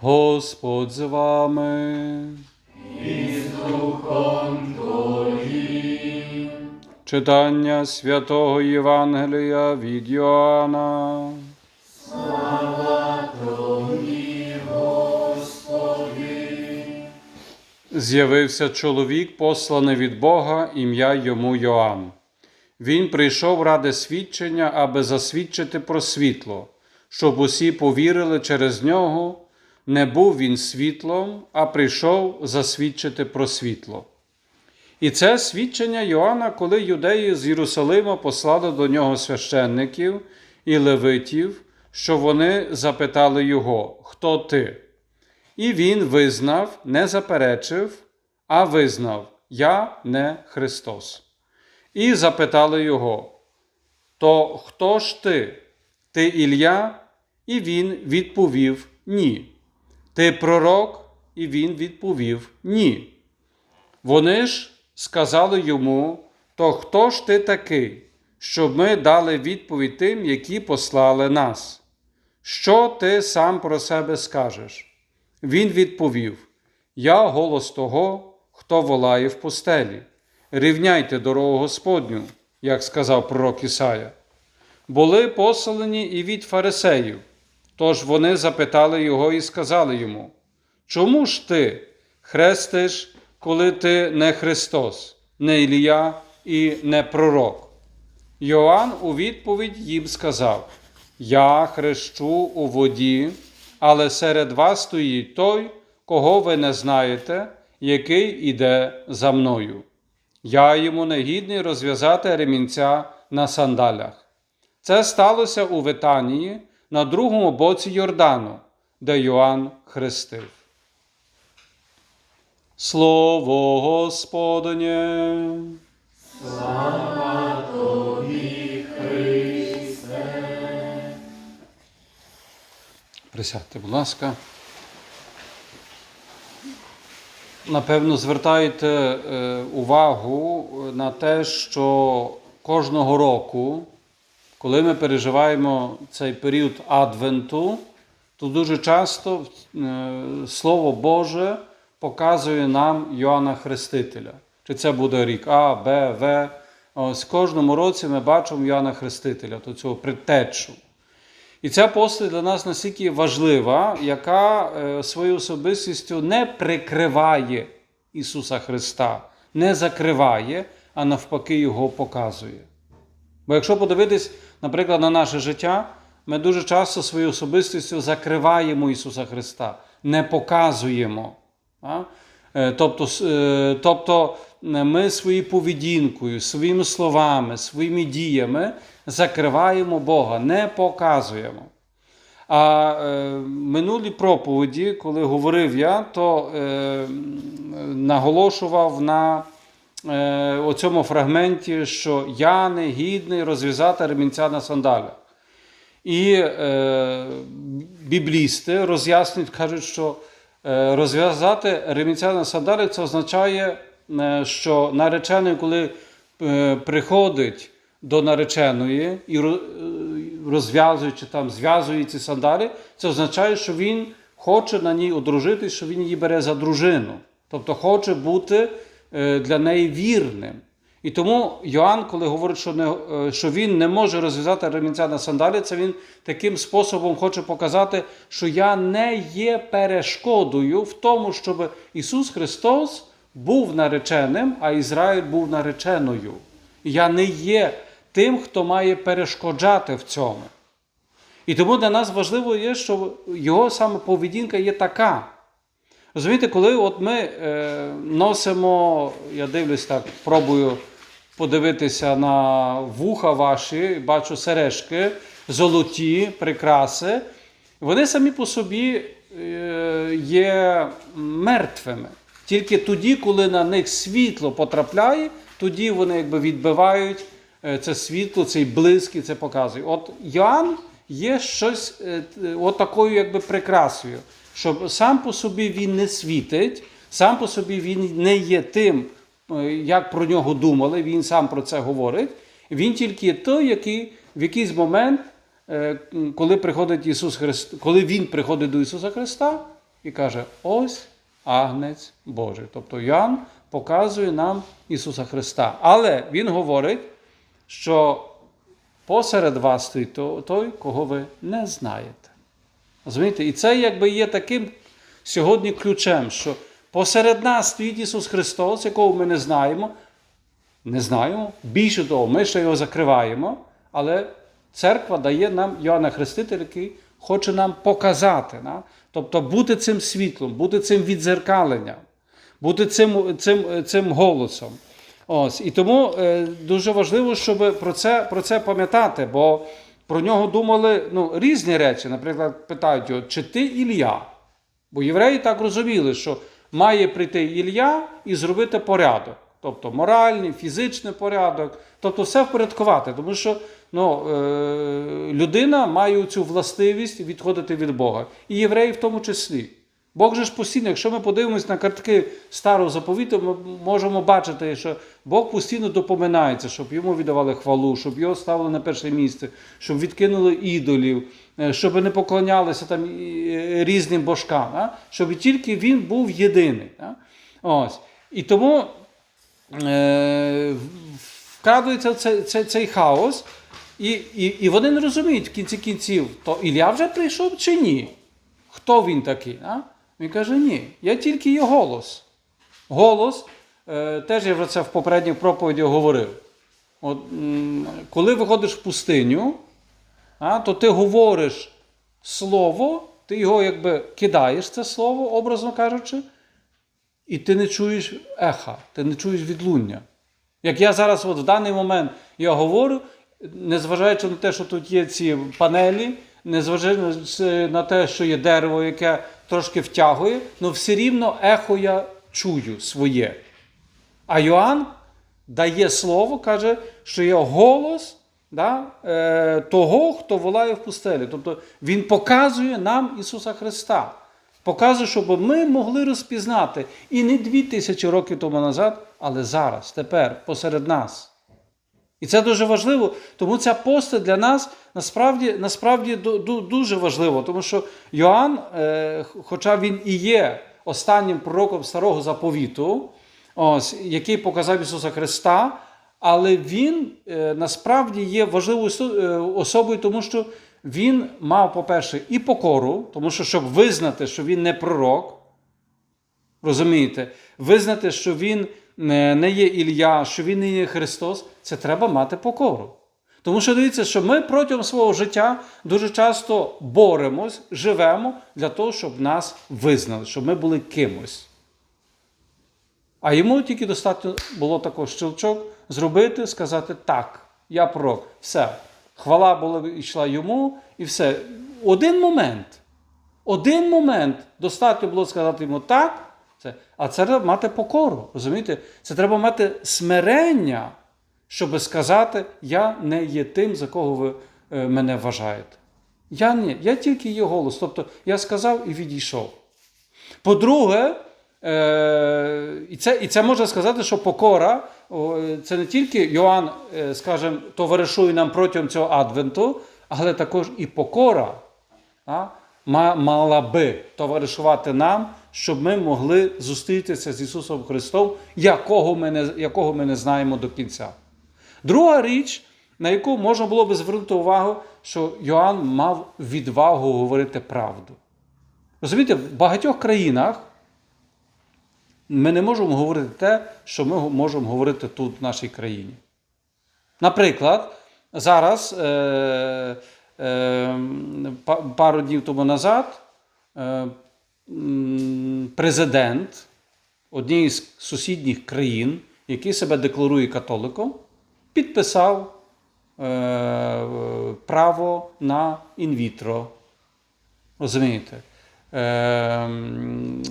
Господь з вами. Читання святого Євангелія від Йоанна. З'явився чоловік, посланий від Бога, ім'я йому Йоанн. Він прийшов ради свідчення, аби засвідчити про світло, щоб усі повірили через нього. Не був він світлом, а прийшов засвідчити про світло. І це свідчення Йоанна, коли юдеї з Єрусалима послали до нього священників і левитів, що вони запитали його, хто ти? І він визнав, не заперечив, а визнав: Я не Христос. І запитали його: То хто ж ти? Ти Ілля? І він відповів Ні. Ти пророк? І він відповів Ні. Вони ж сказали йому: То хто ж ти такий, щоб ми дали відповідь тим, які послали нас? Що ти сам про себе скажеш? Він відповів: Я голос того, хто волає в пустелі. Рівняйте дорогу Господню, як сказав пророк Ісая. Були послані і від фарисеїв. Тож вони запитали його і сказали йому: Чому ж ти хрестиш, коли ти не Христос, не Ілія і не пророк? Йоанн у відповідь їм сказав: Я хрещу у воді, але серед вас стоїть той, кого ви не знаєте, який іде за мною. Я йому негідний розв'язати ремінця на сандалях. Це сталося у Витанії на другому боці Йордану, де Йоанн хрестив. Слово Господнє. Присядьте, будь ласка. Напевно, звертаєте е, увагу на те, що кожного року, коли ми переживаємо цей період Адвенту, то дуже часто е, Слово Боже показує нам Йоанна Хрестителя. Чи це буде рік А, Б, В. Ось кожному році ми бачимо Йоанна Хрестителя, то цього предтечу. І ця постать для нас настільки важлива, яка е, своєю особистістю не прикриває Ісуса Христа, не закриває, а навпаки, Його показує. Бо якщо подивитись, наприклад, на наше життя, ми дуже часто своєю особистістю закриваємо Ісуса Христа, не показуємо. Е, Тобто, е, тобто е, ми своєю поведінкою, своїми словами, своїми діями закриваємо Бога, не показуємо. А е, минулі проповіді, коли говорив я, то е, наголошував на е, оцьому фрагменті, що я не гідний розв'язати ремінця на сандалях. І е, біблісти роз'яснюють, кажуть, що е, розв'язати ремінця на сандалях це означає, е, що наречений, коли приходить до нареченої і ро- е, розв'язує чи там зв'язує ці сандалі, це означає, що він хоче на ній одружитись, що він її бере за дружину. Тобто хоче бути для неї вірним. І тому Йоанн, коли говорить, що, не, е, що він не може розв'язати ремінця на сандалі, це він таким способом хоче показати, що я не є перешкодою в тому, щоб Ісус Христос був нареченим, а Ізраїль був нареченою. Я не є тим, хто має перешкоджати в цьому. І тому для нас важливо є, що його саме поведінка є така. Розумієте, коли от ми е, носимо, я дивлюсь так, пробую подивитися на вуха ваші, бачу сережки, золоті, прикраси, вони самі по собі е, є мертвими. Тільки тоді, коли на них світло потрапляє, тоді вони якби відбивають е, це світло, цей блиск і це показує. От Йоанн є щось е, от такою якби прикрасою, що сам по собі він не світить, сам по собі він не є тим, е, як про нього думали, він сам про це говорить. Він тільки є той, який в якийсь момент, е, коли приходить Ісус Христ, коли Він приходить до Ісуса Христа, і каже: ось Агнець Божий. Тобто Йоанн показує нам Ісуса Христа. Але Він говорить, що посеред вас стоїть той, кого ви не знаєте. Розумієте? І це якби є таким сьогодні ключем, що посеред нас стоїть Ісус Христос, якого ми не знаємо. Не знаємо. Більше того, ми ще його закриваємо, але церква дає нам Йоанна Хреститель, який хоче нам показати. Да? Тобто бути цим світлом, бути цим відзеркаленням, бути цим, цим, цим голосом. Ось. І тому е, дуже важливо, щоб про це, про це пам'ятати, бо про нього думали ну, різні речі. Наприклад, питають його, чи ти Ілля? Бо євреї так розуміли, що має прийти Ілля і зробити порядок. Тобто моральний, фізичний порядок, тобто все впорядкувати. Тому що ну, е, людина має цю властивість відходити від Бога. І євреї в тому числі. Бог же ж постійно, якщо ми подивимось на картки старого заповіту, ми можемо бачити, що Бог постійно допоминається, щоб йому віддавали хвалу, щоб його ставили на перше місце, щоб відкинули ідолів, е, щоб не поклонялися там е, різним божкам, а? щоб тільки він був єдиний. А? Ось. І тому е, вкрадується цей, цей, цей хаос, і, і, і вони не розуміють в кінці кінців, то Ілля вже прийшов чи ні? Хто він такий? А? Він каже, ні, я тільки є голос. Голос, е, теж я вже це в попередніх проповідях говорив. От, коли виходиш в пустиню, а, то ти говориш слово, ти його якби кидаєш, це слово, образно кажучи, і ти не чуєш еха, ти не чуєш відлуння. Як я зараз, от в даний момент я говорю, незважаючи на те, що тут є ці панелі, незважаючи на те, що є дерево, яке трошки втягує, але все рівно ехо я чую своє. А Йоанн дає слово, каже, що є голос да, е, того, хто волає в пустелі. Тобто Він показує нам Ісуса Христа. Показує, щоб ми могли розпізнати і не дві тисячі років тому назад, але зараз, тепер, посеред нас. І це дуже важливо, тому ця постать для нас насправді, насправді ду- ду- дуже важливо, тому що Йоанн, е, хоча він і є останнім пророком старого заповіту, ось, який показав Ісуса Христа, але він е, насправді є важливою е, особою, тому що він мав, по-перше, і покору, тому що щоб визнати, що він не пророк, Розумієте, визнати, що він не є Ілля, що він не є Христос, це треба мати покору. Тому що дивіться, що ми протягом свого життя дуже часто боремось, живемо для того, щоб нас визнали, щоб ми були кимось. А йому тільки достатньо було такого щелчок зробити, сказати так, я пророк. Все. Хвала була йшла йому, і все. Один момент. Один момент достатньо було сказати йому так, це, а це треба мати покору. Розумієте? Це треба мати смирення, щоб сказати, я не є тим, за кого ви е, мене вважаєте. Я ні, я тільки є голос. Тобто я сказав і відійшов. По-друге, е, і, це, і це можна сказати, що покора е, це не тільки Йоанн, скажімо, товаришує нам протягом цього адвенту, але також і покора мала би товаришувати нам, щоб ми могли зустрітися з Ісусом Христом, якого ми не, якого ми не знаємо до кінця. Друга річ, на яку можна було би звернути увагу, що Йоанн мав відвагу говорити правду. Розумієте, в багатьох країнах ми не можемо говорити те, що ми можемо говорити тут, в нашій країні. Наприклад, зараз, е, е, пару днів тому назад, е, президент однієї з сусідніх країн, який себе декларує католиком, підписав е, право на інвітро. Розумієте? Ем,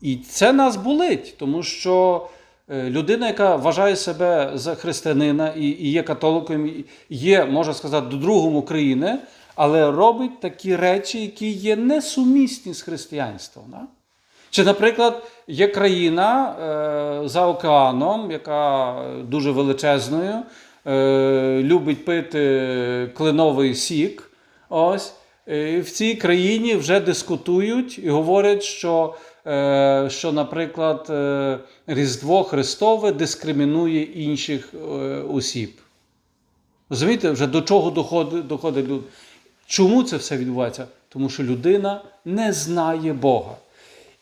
і це нас болить, тому що е, людина, яка вважає себе за християнина і, і є католиком, є, можна сказати, другом України, але робить такі речі, які є несумісні з християнством. Да? Чи, наприклад, є країна е, за океаном, яка дуже величезною, е, любить пити кленовий сік. Ось, е, в цій країні вже дискутують і говорять, що, е, що наприклад, е, Різдво Христове дискримінує інших е, осіб. Розумієте, вже до чого доходить, доходить люд. Чому це все відбувається? Тому що людина не знає Бога.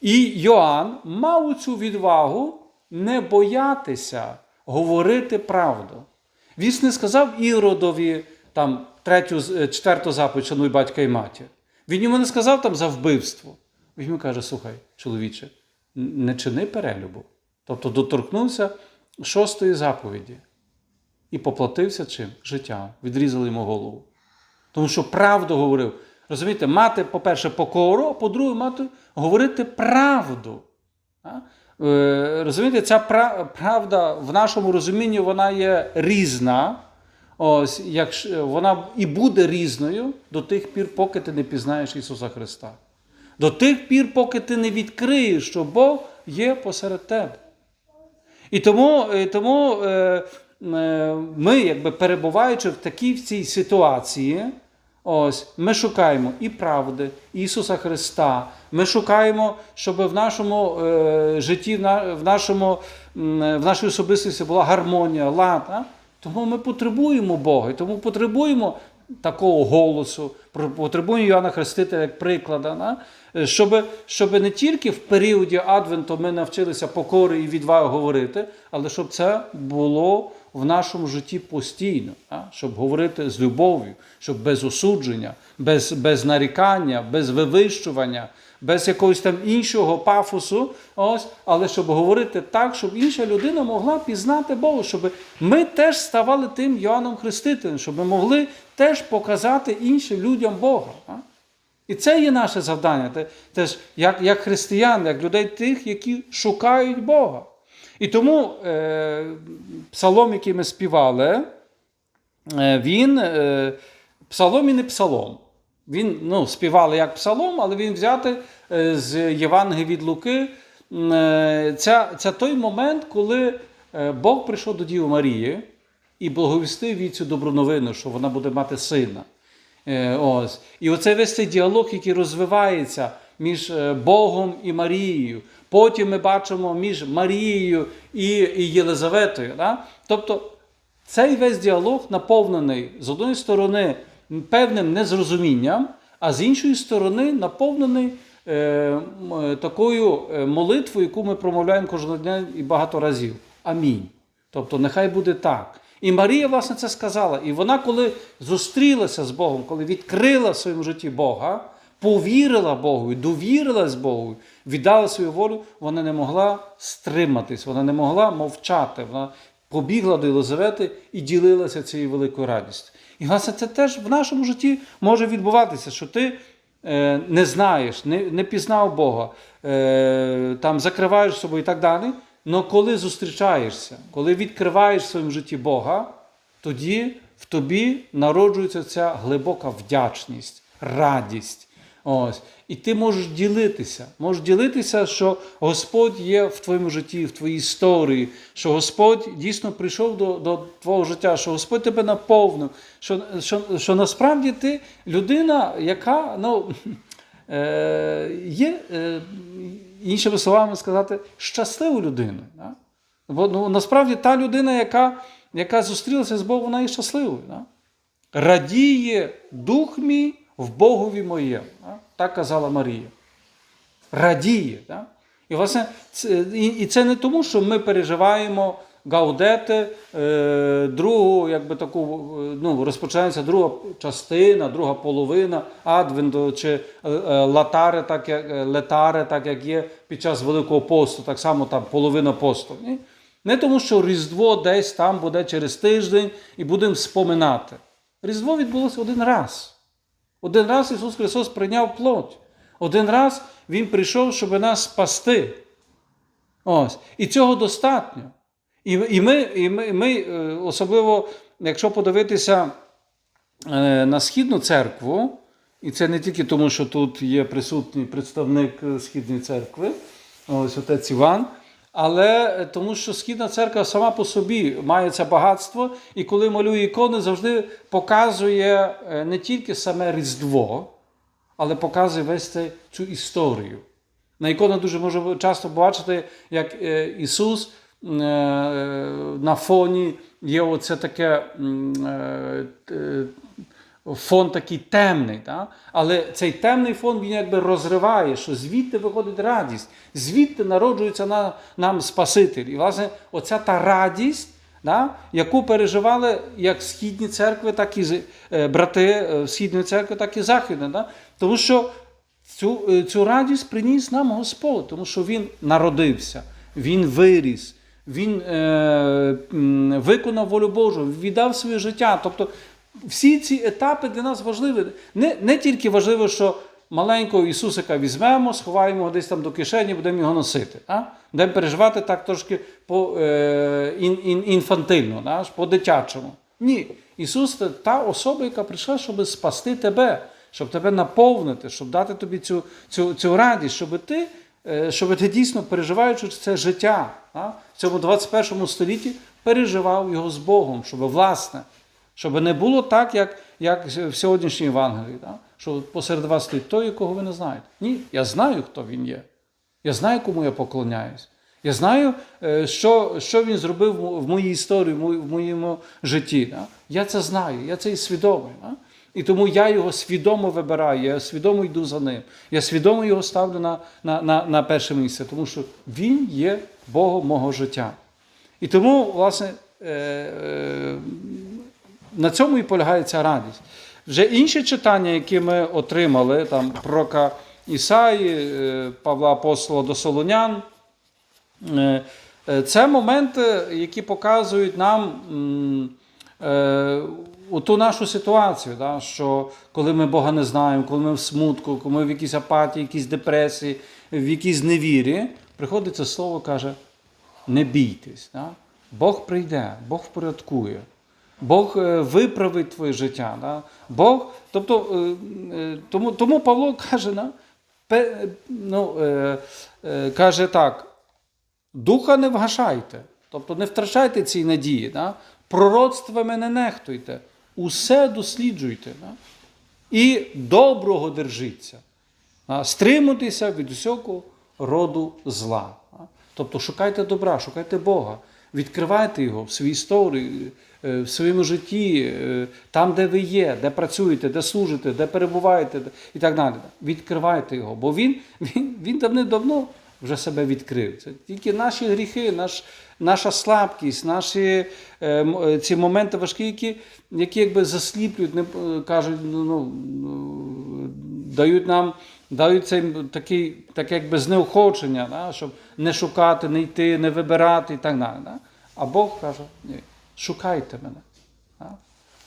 І Йоанн мав цю відвагу не боятися говорити правду. Він не сказав Іродові там, третю, е, четверту заповідь, шануй батька і матір. Він йому не сказав там за вбивство. Він йому каже: слухай, чоловіче, не чини перелюбу. Тобто доторкнувся шостої заповіді і поплатився чим? Життям. Відрізали йому голову. Тому що правду говорив. Розумієте, мати, по-перше, покору, а по-друге, мати говорити правду. Е, Розумієте, ця правда в нашому розумінні вона є різна. Ось, якщо вона і буде різною до тих пір, поки ти не пізнаєш Ісуса Христа. До тих пір, поки ти не відкриєш, що Бог є посеред тебе. І тому, і тому е, е, ми, якби перебуваючи в такій в цій ситуації, ось, ми шукаємо і правди, Ісуса Христа. Ми шукаємо, щоб в нашому е, житті, в, на, нашому, в нашій особистості була гармонія, лад. А? Тому ми потребуємо Бога, і тому потребуємо такого голосу, потребуємо Йоанна Хрестителя як приклада, щоб, щоб не тільки в періоді Адвенту ми навчилися покори і відваги говорити, але щоб це було в нашому житті постійно, а? щоб говорити з любов'ю, щоб без осудження, без, без нарікання, без вивищування, без якогось там іншого пафосу, ось, але щоб говорити так, щоб інша людина могла пізнати Бога, щоб ми теж ставали тим Йоанном Хрестителем, щоб ми могли теж показати іншим людям Бога. А? І це є наше завдання, теж як, як християн, як людей тих, які шукають Бога. І тому е, псалом, який ми співали, е, він е, псалом і не псалом. Він ну, співали як псалом, але він взятий е, з Євангелія від Луки. Це, це той момент, коли е, Бог прийшов до Діви Марії і благовістив їй цю добру новину, що вона буде мати сина. Ось. І оцей весь цей діалог, який розвивається між Богом і Марією. Потім ми бачимо між Марією і, і Єлизаветою. Да? Тобто цей весь діалог наповнений з одної сторони певним незрозумінням, а з іншої сторони наповнений е, е, такою е, молитвою, яку ми промовляємо кожного дня і багато разів. Амінь. Тобто, нехай буде так. І Марія, власне, це сказала. І вона, коли зустрілася з Богом, коли відкрила в своєму житті Бога, повірила Богу, довірилась Богу, віддала свою волю, вона не могла стриматись, вона не могла мовчати. Вона побігла до Єлизавети і ділилася цією великою радістю. І власне це теж в нашому житті може відбуватися, що ти е, не знаєш, не, не пізнав Бога, е, там закриваєш собою і так далі. Але коли зустрічаєшся, коли відкриваєш в своєму житті Бога, тоді в тобі народжується ця глибока вдячність, радість. Ось. І ти можеш ділитися. Можеш ділитися, що Господь є в твоєму житті, в твоїй історії, що Господь дійсно прийшов до, до твого життя, що Господь тебе наповнив, що, що, що насправді ти людина, яка ну, е, є, е, іншими словами сказати, щасливою людиною. Да? Бо ну, насправді та людина, яка, яка зустрілася з Богом, вона є щасливою. Да? Радіє дух мій в Богові моєму. Так казала Марія. Радіє. І, власне, і, це не тому, що ми переживаємо гаудети, е, другу, якби таку, е, ну, розпочинається друга частина, друга половина адвенту чи е, латари, так як, летари, так як є під час Великого посту, так само там половина посту. Ні? Не тому, що Різдво десь там буде через тиждень і будемо споминати. Різдво відбулося один раз. Один раз Ісус Христос прийняв плоть. Один раз Він прийшов, щоб нас спасти. Ось. І цього достатньо. І, і ми, і ми, ми, е, особливо, якщо подивитися е, на Східну церкву, і це не тільки тому, що тут є присутній представник е, Східної церкви, ось отець Іван, але е, тому, що Східна церква сама по собі має це багатство, і коли малює ікони, завжди показує е, не тільки саме Різдво, але показує весь цю історію. На іконах дуже можна часто бачити, як е, Ісус на фоні є оце таке фон такий темний. Да? Але цей темний фон він якби розриває, що звідти виходить радість, звідти народжується на, нам Спаситель. І, власне, оця та радість, да? яку переживали як східні церкви, так і е, брати е, Східної церкви, так і Західної. Да? Тому що Цю, е, цю радість приніс нам Господь, тому що Він народився, Він виріс, Він е, виконав волю Божу, віддав своє життя. Тобто всі ці етапи для нас важливі. Не, не тільки важливо, що маленького Ісусика візьмемо, сховаємо його десь там до кишені, будемо його носити. А? Будемо переживати так трошки по, е, ін, ін, інфантильно, да? по-дитячому. Ні. Ісус це та особа, яка прийшла, щоб спасти тебе, щоб тебе наповнити, щоб дати тобі цю, цю, цю радість, щоб ти, е, щоб ти дійсно переживаючи це життя а? в цьому 21 столітті, переживав його з Богом, щоб власне, щоб не було так, як, як в сьогоднішній Євангелії, да? що посеред вас стоїть той, якого ви не знаєте. Ні, я знаю, хто він є. Я знаю, кому я поклоняюсь. Я знаю, е, що, що він зробив в моїй історії, в моєму житті. Да? Я це знаю, я це і свідомий. Да? І тому я його свідомо вибираю, я свідомо йду за ним. Я свідомо його ставлю на, на, на, на перше місце, тому що він є Богом мого життя. І тому, власне, е, е, на цьому і полягає ця радість. Вже інші читання, які ми отримали, там пророка Ісаї, е, Павла Апостола до Солонян, е, е, це моменти, які показують нам ту нашу ситуацію, да, що коли ми Бога не знаємо, коли ми в смутку, коли ми в якійсь апатії, якійсь депресії, в якійсь невірі, приходить це слово, каже, не бійтесь. Да? Бог прийде, Бог впорядкує. Бог е, виправить твоє життя. Да? Бог, тобто, е, е, тому, тому Павло каже, да? ну, каже так, духа не вгашайте, тобто не втрачайте цієї надії, да? пророцтвами не нехтуйте, усе досліджуйте. Да? І доброго держіться. А, Стримуйтеся від усякого роду зла. А. Тобто шукайте добра, шукайте Бога, відкривайте його в своїй історії, в своєму житті, е, там, де ви є, де працюєте, де служите, де перебуваєте і так далі. Відкривайте його, бо він, він, він давним-давно вже себе відкрив. Це тільки наші гріхи, наш, наша слабкість, наші е, е, ці моменти важкі, які, які якби засліплюють, не е, кажуть, ну, ну, дають нам дають цей такий, таке якби знеохочення, да, щоб не шукати, не йти, не вибирати і так далі. Да? А Бог каже, ні, шукайте мене.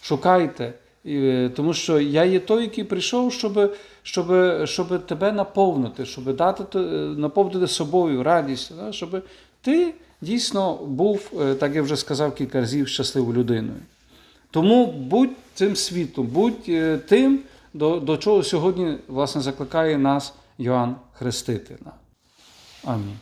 Шукайте. Е, тому що я є той, який прийшов, щоб, щоб, щоб тебе наповнити, щоб дати, наповнити собою радість, щоб ти дійсно був, е, так я вже сказав кілька разів, щасливою людиною. Тому будь цим світом, будь е, тим, до, до чого сьогодні власне закликає нас Йоанн Хреститель. Амінь.